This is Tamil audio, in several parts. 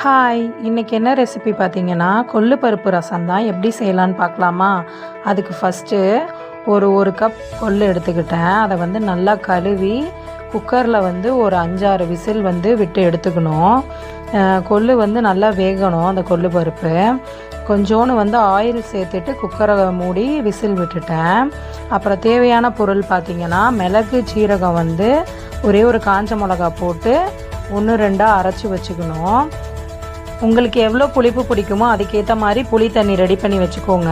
ஹாய் இன்றைக்கி என்ன ரெசிபி பார்த்தீங்கன்னா கொள்ளு பருப்பு ரசம் தான். எப்படி செய்யலான்னு பார்க்கலாமா? அதுக்கு ஃபஸ்ட்டு ஒரு ஒரு கப் கொள்ளு எடுத்துக்கிட்டேன். அதை வந்து நல்லா கழுவி குக்கரில் வந்து ஒரு அஞ்சாறு விசில் வந்து விட்டு எடுத்துக்கணும். கொள்ளு வந்து நல்லா வேகணும் அந்த கொள்ளு பருப்பு. கொஞ்சோன்னு வந்து ஆயில் சேர்த்துட்டு குக்கரை மூடி விசில் விட்டுட்டேன். அப்புறம் தேவையான பொருள் பார்த்திங்கன்னா மிளகு சீரகம் வந்து ஒரே ஒரு காஞ்ச மிளகா போட்டு ஒன்று ரெண்டாக அரைச்சி வச்சுக்கணும். உங்களுக்கு எவ்வளோ புளிப்பு பிடிக்குமோ அதுக்கேற்ற மாதிரி புளி தண்ணி ரெடி பண்ணி வச்சுக்கோங்க.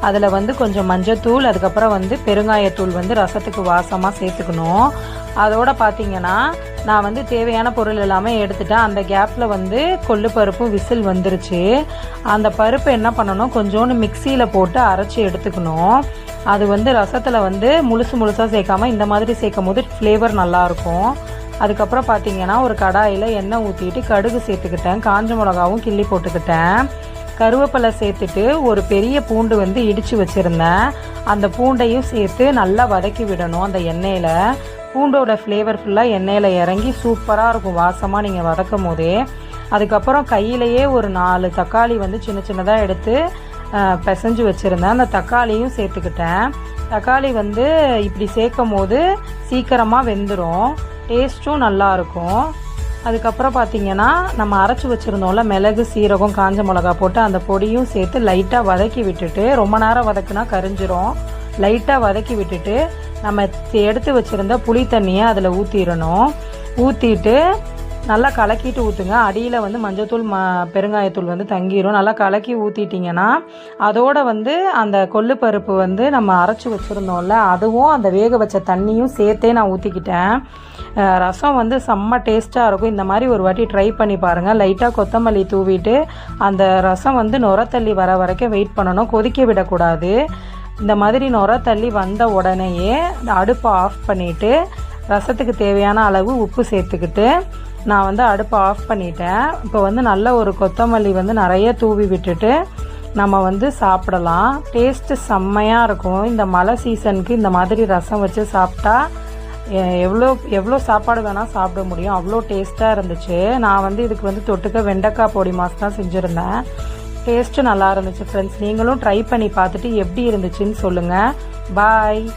அதில் வந்து கொஞ்சம் மஞ்சத்தூள் அதுக்கப்புறம் வந்து பெருங்காயத்தூள் வந்து ரசத்துக்கு வாசமாக சேர்த்துக்கணும். அதோடு பார்த்தீங்கன்னா நான் வந்து தேவையான பொருள் எல்லாமே எடுத்துட்டேன். அந்த கேப்பில் வந்து கொள்ளு பருப்பும் விசில் வந்துருச்சு. அந்த பருப்பு என்ன பண்ணணும்? கொஞ்சோண்டு மிக்சியில் போட்டு அரைச்சி எடுத்துக்கணும். அது வந்து ரசத்தில் வந்து முழுசு முழுசாக சேர்க்காம இந்த மாதிரி சேர்க்கும் போது ஃப்ளேவர் நல்லாயிருக்கும் அதுக்கப்புறம் பார்த்தீங்கன்னா ஒரு கடாயில் எண்ணெய் ஊற்றிட்டு கடுகு சேர்த்துக்கிட்டேன். காஞ்ச மிளகாவும் கிள்ளி போட்டுக்கிட்டேன். கருவேப்பிலை சேர்த்துட்டு ஒரு பெரிய பூண்டு வந்து இடித்து வச்சுருந்தேன். அந்த பூண்டையும் சேர்த்து நல்லா வதக்கி விடணும் அந்த எண்ணெயில். பூண்டோட ஃப்ளேவர் ஃபுல்லாக எண்ணெயில் இறங்கி சூப்பராக இருக்கும். வாசமாக நீங்கள் வதக்கும் போதே. அதுக்கப்புறம் கையிலையே ஒரு நாலு தக்காளி வந்து சின்ன சின்னதாக எடுத்து பிசைஞ்சு வச்சுருந்தேன். அந்த தக்காளியும் சேர்த்துக்கிட்டேன். தக்காளி வந்து இப்படி சேர்க்கும் போது சீக்கிரமாக வெந்துடும் டேஸ்ட்டும் நல்லாயிருக்கும். அதுக்கப்புறம் பார்த்திங்கன்னா நம்ம அரைச்சி வச்சுருந்தோம்ல மிளகு சீரகம் காஞ்ச மிளகா போட்டு அந்த பொடியும் சேர்த்து லைட்டாக வதக்கி விட்டுட்டு ரொம்ப நேரம் வதக்குனா கரிஞ்சிரும். லைட்டாக வதக்கி விட்டுட்டு நம்ம எடுத்து வச்சுருந்த புளி தண்ணியை அதில் ஊற்றிடணும் ஊற்றிட்டு நல்லா கலக்கிட்டு ஊற்றுங்க அடியில் வந்து மஞ்சத்தூள் ம பெருங்காயத்தூள் வந்து தங்கிரும். நல்லா கலக்கி ஊற்றிட்டிங்கன்னா அதோடு வந்து அந்த கொள்ளு பருப்பு வந்து நம்ம அரைச்சி வச்சுருந்தோம்ல அதுவும் அந்த வேக வச்ச தண்ணியும் சேர்த்தே நான் ஊற்றிக்கிட்டேன் ரசம் வந்து செம்ம டேஸ்ட்டாக இருக்கும். இந்த மாதிரி ஒரு வாட்டி ட்ரை பண்ணி பாருங்கள் லைட்டாக கொத்தமல்லி தூவிட்டு அந்த ரசம் வந்து நுரத்தள்ளி வர வரைக்கும் வெயிட் பண்ணணும். கொதிக்க விடக்கூடாது. இந்த மாதிரி நுர தள்ளி வந்த உடனேயே அடுப்பை ஆஃப் பண்ணிவிட்டு ரசத்துக்கு தேவையான அளவு உப்பு சேர்த்துக்கிட்டு நான் வந்து அடுப்பை ஆஃப் பண்ணிட்டேன். இப்போ வந்து நல்ல ஒரு கொத்தமல்லி வந்து நிறைய தூவி விட்டுட்டு நம்ம வந்து சாப்பிடலாம். டேஸ்ட்டு செம்மையாக இருக்கும். இந்த மழை சீசனுக்கு இந்த மாதிரி ரசம் வச்சு சாப்பிட்டா எ- எவ்வளோ எவ்வளோ சாப்பாடு வேணால் சாப்பிட முடியும். அவ்வளோ டேஸ்ட்டாக இருந்துச்சு. நான் வந்து இதுக்கு வந்து தொட்டுக்க வெண்டைக்காய் பொடி மாஸ் தான் செஞ்சுருந்தேன். டேஸ்ட்டு நல்லா இருந்துச்சு ஃப்ரெண்ட்ஸ் நீங்களும் ட்ரை பண்ணி பார்த்துட்டு எப்படி இருந்துச்சுன்னு சொல்லுங்கள் பாய்